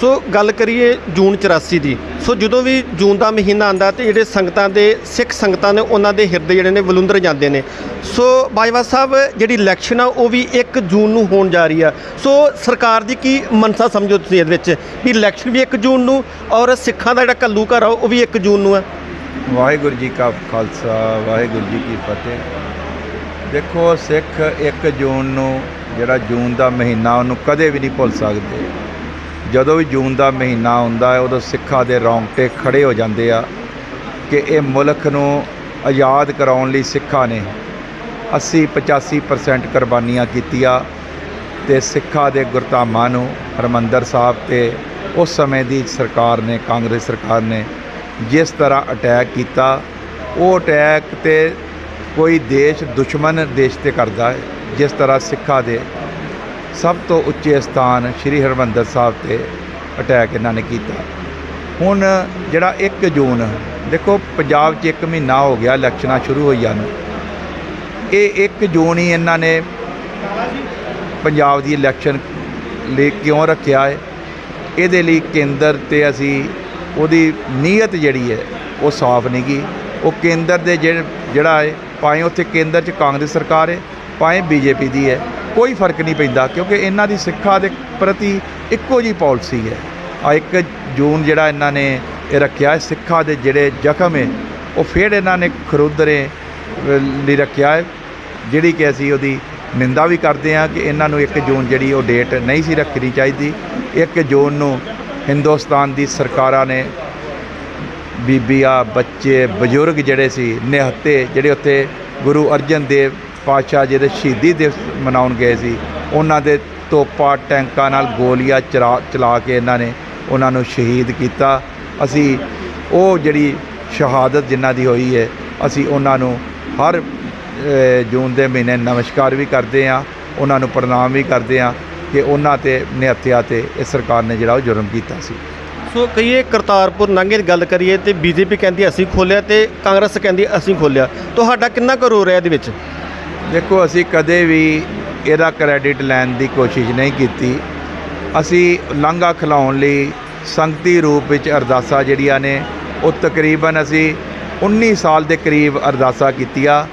ਸੋ ਗੱਲ ਕਰੀਏ ਜੂਨ 84 ਦੀ। ਸੋ ਜਦੋਂ ਵੀ ਜੂਨ ਦਾ ਮਹੀਨਾ ਆਂਦਾ ਤੇ ਜਿਹੜੇ ਸੰਗਤਾਂ ਦੇ, ਸਿੱਖ ਸੰਗਤਾਂ ਨੇ ਉਹਨਾਂ ਦੇ ਹਿਰਦੇ ਜਿਹੜੇ ਨੇ ਵਲੁੰਦਰ ਜਾਂਦੇ ਨੇ। ਸੋ ਬਾਜਵਾ ਸਾਹਿਬ, ਜਿਹੜੀ ਇਲੈਕਸ਼ਨ ਆ, ਉਹ ਵੀ 1 ਜੂਨ ਨੂੰ ਹੋਣ ਜਾ ਰਹੀ ਆ। ਸੋ ਸਰਕਾਰ ਦੀ ਕੀ ਮਨਸਾ ਸਮਝੋ ਤੁਸੀਂ ਇਹਦੇ ਵਿੱਚ? ਵੀ ਇਲੈਕਸ਼ਨ ਵੀ 1 ਜੂਨ ਨੂੰ ਔਰ ਸਿੱਖਾਂ ਦਾ ਜਿਹੜਾ ਕੱਲੂ ਘਰ ਆ, ਉਹ ਵੀ 1 ਜੂਨ ਨੂੰ ਆ। ਵਾਹਿਗੁਰੂ ਜੀ ਕਾ ਖਾਲਸਾ, ਵਾਹਿਗੁਰੂ ਜੀ ਕੀ ਫਤਿਹ। ਦੇਖੋ, ਸਿੱਖ 1 ਜੂਨ ਨੂੰ, ਜਿਹੜਾ ਜੂਨ ਦਾ ਮਹੀਨਾ, ਉਹਨੂੰ ਕਦੇ ਵੀ ਨਹੀਂ ਭੁੱਲ ਸਕਦੇ। ਜਦੋਂ ਵੀ ਜੂਨ ਦਾ ਮਹੀਨਾ ਆਉਂਦਾ ਹੈ, ਉਦੋਂ ਸਿੱਖਾਂ ਦੇ ਰੌਂਗਟੇ ਖੜੇ ਹੋ ਜਾਂਦੇ ਆ ਕਿ ਇਹ ਮੁਲਕ ਨੂੰ ਆਜ਼ਾਦ ਕਰਾਉਣ ਲਈ ਸਿੱਖਾਂ ਨੇ 80 85% ਕੁਰਬਾਨੀਆਂ ਕੀਤੀਆਂ ਤੇ ਸਿੱਖਾਂ ਦੇ ਗੁਰਧਾਮਾਂ ਨੂੰ ਹਰਮੰਦਰ ਸਾਹਿਬ ਤੇ ਉਸ ਸਮੇਂ ਦੀ ਸਰਕਾਰ ਨੇ, ਕਾਂਗਰਸ ਸਰਕਾਰ ਨੇ ਜਿਸ ਤਰ੍ਹਾਂ ਅਟੈਕ ਕੀਤਾ, ਉਹ ਅਟੈਕ ਤੇ ਕੋਈ ਦੇਸ਼ ਦੁਸ਼ਮਣ ਦੇਸ਼ ਤੇ ਕਰਦਾ ਹੈ, ਜਿਸ ਤਰ੍ਹਾਂ ਸਿੱਖਾਂ ਦੇ ਸਭ ਤੋਂ ਉੱਚੇ ਸਥਾਨ ਸ੍ਰੀ ਹਰਮੰਦਰ ਸਾਹਿਬ ਤੇ ਅਟੈਕ ਇਹਨਾਂ ਨੇ ਕੀਤਾ। ਹੁਣ ਜਿਹੜਾ 1 ਜੂਨ, ਦੇਖੋ ਪੰਜਾਬ 'ਚ 1 ਮਹੀਨਾ ਹੋ ਗਿਆ ਇਲੈਕਸ਼ਨਾਂ ਸ਼ੁਰੂ ਹੋਈਆਂ ਨੂੰ ਇਹ 1 ਜੂਨ ਹੀ ਇਹਨਾਂ ਨੇ ਪੰਜਾਬ ਦੀ ਇਲੈਕਸ਼ਨ ਲਈ ਕਿਉਂ ਰੱਖਿਆ ਹੈ? ਇਹਦੇ ਲਈ ਕੇਂਦਰ ਤੇ ਅਸੀਂ ਉਹਦੀ ਨੀਅਤ ਜਿਹੜੀ ਹੈ, ਉਹ ਸਾਫ਼ ਨਹੀਂ ਗੀ ਉਹ ਕੇਂਦਰ ਦੇ ਜਿਹੜੇ- ਜਿਹੜਾ ਹੈ, ਭਾਵੇਂ ਉੱਥੇ ਕੇਂਦਰ 'ਚ ਕਾਂਗਰਸ ਸਰਕਾਰ ਹੈ, ਭਾਵੇਂ ਬੀਜੇਪੀ ਦੀ ਹੈ ਕੋਈ ਫ਼ਰਕ ਨਹੀਂ ਪੈਂਦਾ, ਕਿਉਂਕਿ ਇਹਨਾਂ ਦੀ ਸਿੱਖਾਂ ਦੇ ਪ੍ਰਤੀ ਇੱਕੋ ਜੀ ਪਾਲਿਸੀ ਹੈ। ਆ 1 ਜੂਨ ਜਿਹੜਾ ਇਹਨਾਂ ਨੇ ਇਹ ਰੱਖਿਆ ਹੈ, ਸਿੱਖਾਂ ਦੇ ਜਿਹੜੇ ਜ਼ਖਮ ਹੈ, ਉਹ ਫਿਰ ਇਹਨਾਂ ਨੇ ਖਰੁਦਰੇ ਲਈ ਰੱਖਿਆ ਹੈ, ਜਿਹੜੀ ਕਿ ਅਸੀਂ ਉਹਦੀ ਨਿੰਦਾ ਵੀ ਕਰਦੇ ਹਾਂ ਕਿ ਇਹਨਾਂ ਨੂੰ 1 ਜੂਨ ਜਿਹੜੀ ਉਹ ਡੇਟ ਨਹੀਂ ਸੀ ਰੱਖਣੀ ਚਾਹੀਦੀ। 1 ਜੂਨ ਨੂੰ ਹਿੰਦੁਸਤਾਨ ਦੀ ਸਰਕਾਰਾਂ ਨੇ ਬੀਬੀਆਂ, ਬੱਚੇ, ਬਜ਼ੁਰਗ ਜਿਹੜੇ ਸੀ, ਨਿਹੱਤੇ, ਜਿਹੜੇ ਉੱਥੇ ਗੁਰੂ ਅਰਜਨ ਦੇਵ ਪਾਤਸ਼ਾਹ ਜੀ ਦੇ ਸ਼ਹੀਦੀ ਦਿਵਸ ਮਨਾਉਣ ਗਏ ਸੀ। ਉਹਨਾਂ ਦੇ ਤੋਪਾ ਟੈਂਕਾਂ ਨਾਲ ਗੋਲੀਆਂ ਚਲਾ ਚਲਾ ਕੇ ਇਹਨਾਂ ਨੇ ਉਹਨਾਂ ਨੂੰ ਸ਼ਹੀਦ ਕੀਤਾ। ਅਸੀਂ ਉਹ ਜਿਹੜੀ ਸ਼ਹਾਦਤ ਜਿਨ੍ਹਾਂ ਦੀ ਹੋਈ ਹੈ, ਅਸੀਂ ਉਹਨਾਂ ਨੂੰ ਹਰ ਜੂਨ ਦੇ ਮਹੀਨੇ ਨਮਸਕਾਰ ਵੀ ਕਰਦੇ ਹਾਂ। ਉਹਨਾਂ ਨੂੰ ਪ੍ਰਣਾਮ ਵੀ ਕਰਦੇ ਹਾਂ ਕਿ ਉਹਨਾਂ ਤੇ ਨਿਹੱਤਿਆ ਤੇ ਇਸ ਸਰਕਾਰ ਨੇ ਜਿਹੜਾ ਉਹ ਜੁਰਮ ਕੀਤਾ ਸੀ। ਸੋ ਕਹੀਏ ਕਰਤਾਰਪੁਰ ਲਾਂਘੇ ਦੀ ਗੱਲ ਕਰੀਏ ਤੇ ਬੀਜੇਪੀ ਕਹਿੰਦੀ ਅਸੀਂ ਖੋਲਿਆ ਤੇ ਕਾਂਗਰਸ ਕਹਿੰਦੀ ਅਸੀਂ ਖੋਲਿਆ। ਤੁਹਾਡਾ ਕਿੰਨਾ ਕੁ ਰੋ ਰਿਹਾ ਇਹਦੇ ਵਿੱਚ? ਦੇਖੋ, ਅਸੀਂ ਕਦੇ ਵੀ ਇਹਦਾ ਕ੍ਰੈਡਿਟ ਲੈਣ ਦੀ ਕੋਸ਼ਿਸ਼ ਨਹੀਂ ਕੀਤੀ। ਅਸੀਂ ਲਾਂਘਾ ਖਿਲਾਉਣ ਲਈ ਸੰਗਤੀ ਰੂਪ ਵਿੱਚ ਅਰਦਾਸਾਂ ਜਿਹੜੀਆਂ ਨੇ, ਉਹ ਤਕਰੀਬਨ ਅਸੀਂ 19 ਸਾਲ ਦੇ ਕਰੀਬ ਅਰਦਾਸਾਂ ਕੀਤੀਆਂ।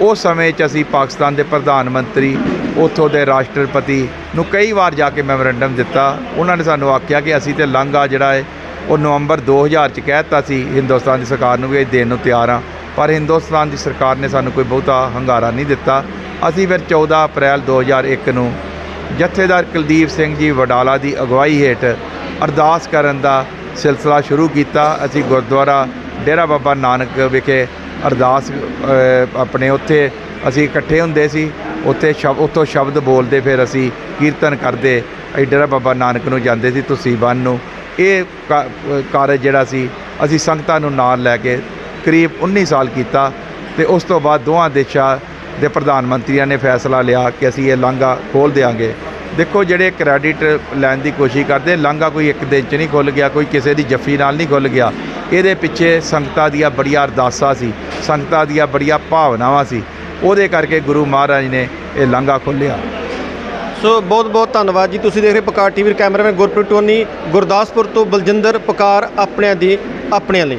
ਉਸ ਸਮੇਂ 'ਚ ਅਸੀਂ ਪਾਕਿਸਤਾਨ ਦੇ ਪ੍ਰਧਾਨ ਮੰਤਰੀ, ਉੱਥੋਂ ਦੇ ਰਾਸ਼ਟਰਪਤੀ ਨੂੰ ਕਈ ਵਾਰ ਜਾ ਕੇ ਮੈਮੋਰੈਂਡਮ ਦਿੱਤਾ। ਉਹਨਾਂ ਨੇ ਸਾਨੂੰ ਆਖਿਆ ਕਿ ਅਸੀਂ ਤੇ ਲਾਂਘਾ ਜਿਹੜਾ ਹੈ, ਉਹ ਨਵੰਬਰ 2000 ਚ ਕਹਿ ਦਿੱਤਾ ਸੀ, ਹਿੰਦੁਸਤਾਨ ਦੀ ਸਰਕਾਰ ਨੂੰ ਵੀ ਇਹ ਦੇਣ ਨੂੰ ਤਿਆਰ ਆ ਪਰ ਹਿੰਦੁਸਤਾਨ ਦੀ ਸਰਕਾਰ ਨੇ ਸਾਨੂੰ ਕੋਈ ਬਹੁਤਾ ਹੰਗਾਰਾ ਨਹੀਂ ਦਿੱਤਾ। ਅਸੀਂ ਫਿਰ 14 ਅਪ੍ਰੈਲ 2001 ਨੂੰ ਜਥੇਦਾਰ ਕੁਲਦੀਪ ਸਿੰਘ ਜੀ ਵਡਾਲਾ ਦੀ ਅਗਵਾਈ ਹੇਠ ਅਰਦਾਸ ਕਰਨ ਦਾ ਸਿਲਸਿਲਾ ਸ਼ੁਰੂ ਕੀਤਾ। ਅਸੀਂ ਗੁਰਦੁਆਰਾ ਡੇਰਾ ਬਾਬਾ ਨਾਨਕ ਵਿਖੇ ਅਰਦਾਸ ਆਪਣੇ ਉੱਥੇ ਅਸੀਂ ਇਕੱਠੇ ਹੁੰਦੇ ਸੀ। ਉੱਥੇ ਸ਼ਬ, ਉੱਥੋਂ ਸ਼ਬਦ ਬੋਲਦੇ ਫਿਰ ਅਸੀਂ ਕੀਰਤਨ ਕਰਦੇ। ਅਸੀਂ ਡੇਰਾ ਬਾਬਾ ਨਾਨਕ ਨੂੰ ਜਾਂਦੇ ਸੀ, ਤੁਸੀਂ ਬੰਨ ਨੂੰ। ਇਹ ਕਾ- ਕਾਰਜ ਜਿਹੜਾ ਸੀ, ਅਸੀਂ ਸੰਗਤਾਂ ਨੂੰ ਨਾਲ ਲੈ ਕੇ ਕਰੀਬ 19 ਸਾਲ ਕੀਤਾ ਤੇ ਉਸ ਤੋਂ ਬਾਅਦ ਦੋਹਾਂ ਦੇਸ਼ਾਂ ਦੇ ਪ੍ਰਧਾਨ ਮੰਤਰੀਆਂ ਨੇ ਫੈਸਲਾ ਲਿਆ ਕਿ ਅਸੀਂ ਇਹ ਲਾਂਘਾ ਖੋਲ ਦਿਆਂਗੇ। ਦੇਖੋ ਜਿਹੜੇ ਕ੍ਰੈਡਿਟ ਲੈਣ ਦੀ ਕੋਸ਼ਿਸ਼ ਕਰਦੇ, ਲਾਂਘਾ ਕੋਈ ਇੱਕ ਦਿਨ 'ਚ ਨਹੀਂ ਖੁੱਲ ਗਿਆ, ਕੋਈ ਕਿਸੇ ਦੀ ਜੱਫੀ ਨਾਲ ਨਹੀਂ ਖੁੱਲ ਗਿਆ। ਇਹਦੇ ਪਿੱਛੇ ਸੰਗਤਾਂ ਦੀਆਂ ਬੜੀਆਂ ਅਰਦਾਸਾਂ ਸੀ, ਸੰਗਤਾਂ ਦੀਆਂ ਬੜੀਆਂ ਭਾਵਨਾਵਾਂ ਸੀ। ਉਹਦੇ ਕਰਕੇ ਗੁਰੂ ਮਹਾਰਾਜ ਨੇ ਇਹ ਲਾਂਘਾ ਖੋਲ੍ਹਿਆ। ਸੋ ਬਹੁਤ ਬਹੁਤ ਧੰਨਵਾਦ ਜੀ। ਤੁਸੀਂ ਦੇਖ ਰਹੇ Pakar TV cameraman Gurpreet Tony. Gurdaspur ਤੋਂ ਬਲਜਿੰਦਰ ਪਕਾਰ, ਆਪਣਿਆਂ ਦੀ, ਆਪਣਿਆਂ ਲਈ।